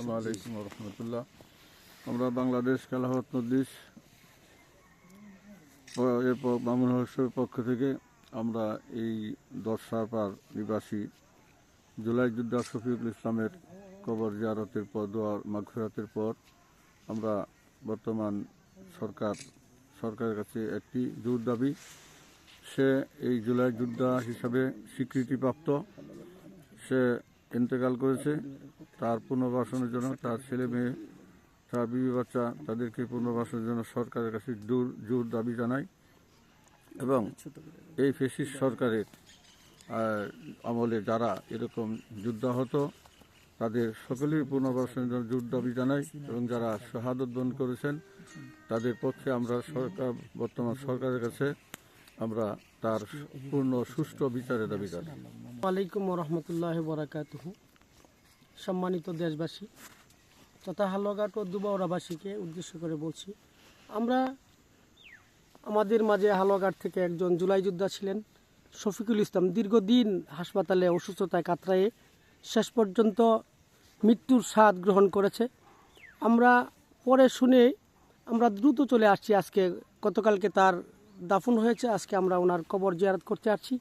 আসসালামু আলাইকুম রহমতুল্লাহ। আমরা বাংলাদেশ মজলিস ও এরপর মামুন পক্ষ থেকে আমরা এই দর্শাপার নিবাসী জুলাই যুদ্ধা শফিকুল ইসলামের কবর জিয়ারতের পর, দোয়ার মাগফিরাতের পর আমরা বর্তমান সরকার, সরকারের কাছে একটি জোর দাবি। সে এই জুলাই যোদ্ধা হিসাবে স্বীকৃতিপ্রাপ্ত। সে ইন্তেকাল করেছে, তার পুনর্বাসনের জন্য তার ছেলে মেয়ে, তার বিবি বাচ্চা, তাদেরকে পুনর্বাসনের জন্য সরকারের কাছে জোর জোর দাবি জানাই এবং এই ফেসিস সরকারের আমলে যারা এরকম যুদ্ধাহত, তাদের সকলেই পুনর্বাসনের জন্য জোর দাবি জানাই এবং যারা শাহাদত বরণ করেছেন, তাদের পক্ষে আমরা সরকার, বর্তমান সরকারের কাছে আমরা তার পূর্ণ সুষ্ঠু বিচারের দাবি জানাই। ওয়ালাইকুম রহমতুল্লাহ বরাকাত সম্মানিত দেশবাসী তথা হালঘাট ও দুবাওরাবাসীকে উদ্দেশ্য করে বলছি, আমরা আমাদের মাঝে হালঘাট থেকে একজন জুলাই যোদ্ধা ছিলেন, শফিকুল ইসলাম। দীর্ঘদিন হাসপাতালে অসুস্থতায় কাতরায়ে শেষ পর্যন্ত মৃত্যুর স্বাদ গ্রহণ করেছে। আমরা পরে শুনে আমরা দ্রুত চলে আসছি। আজকে গতকালকে তার দাফন হয়েছে। আজকে আমরা ওনার কবর জিয়ারত করতে আসছি।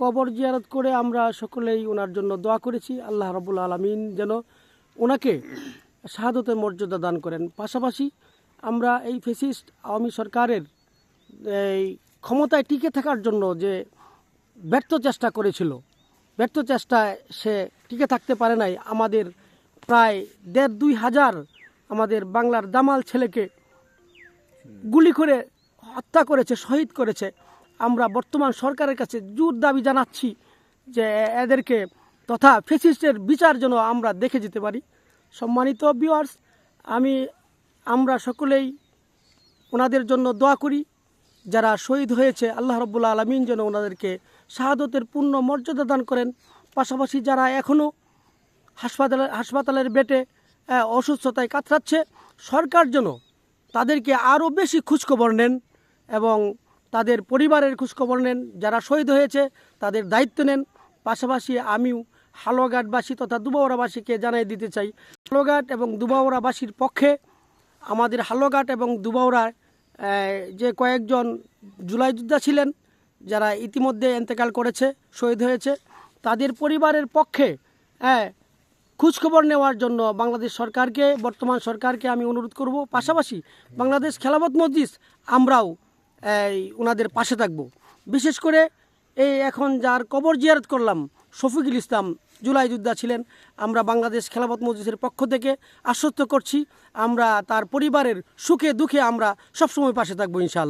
কবর জিয়ারত করে আমরা সকলেই ওনার জন্য দোয়া করেছি। আল্লাহ রবুল আলমিন যেন ওনাকে শাহাদতের মর্যাদা দান করেন। পাশাপাশি আমরা এই ফেসিস্ট আওয়ামী সরকারের এই ক্ষমতায় টিকে থাকার জন্য যে ব্যর্থ চেষ্টা করেছিল, ব্যর্থ চেষ্টায় সে টিকে থাকতে পারে নাই। আমাদের প্রায় দেড় দুই হাজার আমাদের বাংলার দামাল ছেলেকে গুলি করে হত্যা করেছে, শহীদ করেছে। আমরা বর্তমান সরকারের কাছে জোর দাবি জানাচ্ছি যে এদেরকে তথা ফেসিস্টের বিচার যেন আমরা দেখে যেতে পারি। সম্মানিত ভিউয়ার্স আমি, আমরা সকলেই ওনাদের জন্য দোয়া করি, যারা শহীদ হয়েছে, আল্লাহ রব্বুল্লা আলমিন যেন ওনাদেরকে শাহাদতের পূর্ণ মর্যাদা দান করেন। পাশাপাশি যারা এখনও হাসপাতালের হাসপাতালের বেটে অসুস্থতায় কাতরাচ্ছে, সরকার যেন তাদেরকে আরও বেশি খোঁজখবর নেন এবং তাদের পরিবারের খোঁজখবর নেন যারা শহীদ হয়েছে তাদের দায়িত্ব নেন। পাশাপাশি আমিও হালুয়াঘাটবাসী তথা দুবাওড়াবাসীকে জানাই দিতে চাই। হালুয়াঘাট এবং দুবাওড়াবাসীর পক্ষে আমাদের হালুয়াঘাট এবং দুবাওড়ার আহ, যে কয়েকজন জুলাই যোদ্ধা ছিলেন যারা ইতিমধ্যে এন্তেকাল করেছে শহীদ হয়েছে তাদের পরিবারের পক্ষে হ্যাঁ খোঁজখবর নেওয়ার জন্য বাংলাদেশ সরকারকে বর্তমান সরকারকে আমি অনুরোধ করব। পাশাপাশি বাংলাদেশ খেলাফত মজলিস আমরাও এই ওনাদের পাশে থাকব। বিশেষ করে এই এখন যার কবর জিয়ারত করলাম, শফিকুল ইসলাম জুলাই যোদ্ধা ছিলেন। আমরা বাংলাদেশ খেলাফত মজলিসের পক্ষ থেকে আশ্বস্ত করছি, আমরা তার পরিবারের সুখে দুঃখে আমরা সবসময় পাশে থাকব ইনশাআল্লাহ।